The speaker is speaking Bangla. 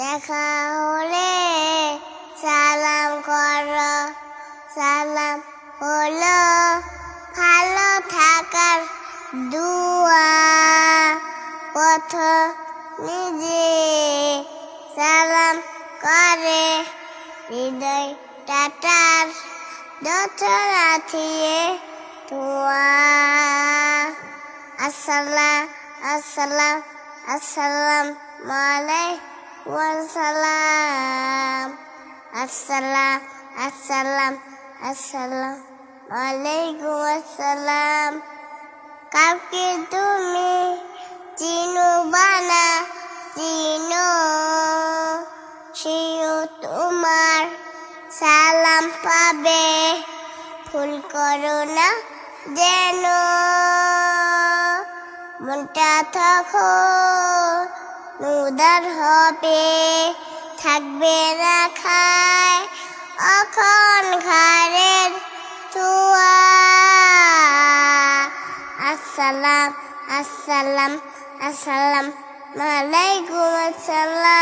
দেখা হলে সালাম করো, সালাম হলো ভালো থাকার দুয়া। পথ নিজে সালাম করে, হৃদয় টাটার দোচরা থিয়ে তুয়া আসসালাম আসসালাম আসসালাম আলাইকুম। সালাম আসসালাম আসসালাম আসসালাম আলাইকুম আসসালাম। কাউকে তুমি চিনো বানা চিনো, সেও তোমার সালাম পাবে। ফুল করো না যেন, মনটা তখন উদার হবে থাকবে না খায় অখন ঘরের তুয়া। আসসালাম আসসালাম আসসালাম আলাইকুম আসসালাম।